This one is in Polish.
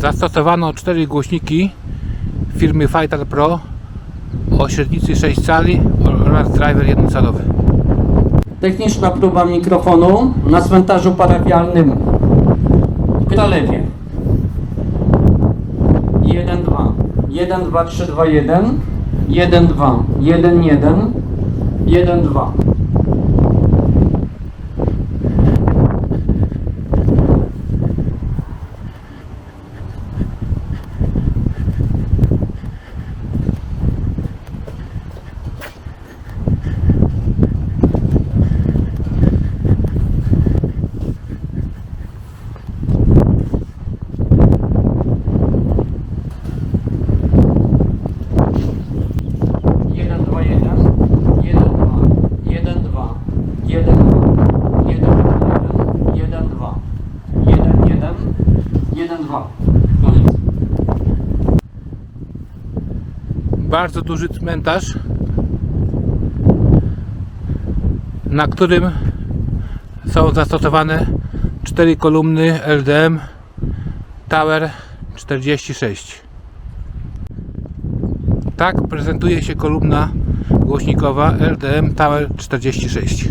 Zastosowano cztery głośniki firmy Vital Pro o średnicy 6 cali oraz driver jednocalowy. Techniczna próba mikrofonu na cmentarzu parafialnym w Kralewie. 1, 2, 1, 2, 3, 2, 1, 1, 2, 1, 1, 1, 2. 1, 2. Bardzo duży cmentarz, na którym są zastosowane cztery kolumny LDM Tower 46. Tak prezentuje się kolumna głośnikowa LDM Tower 46.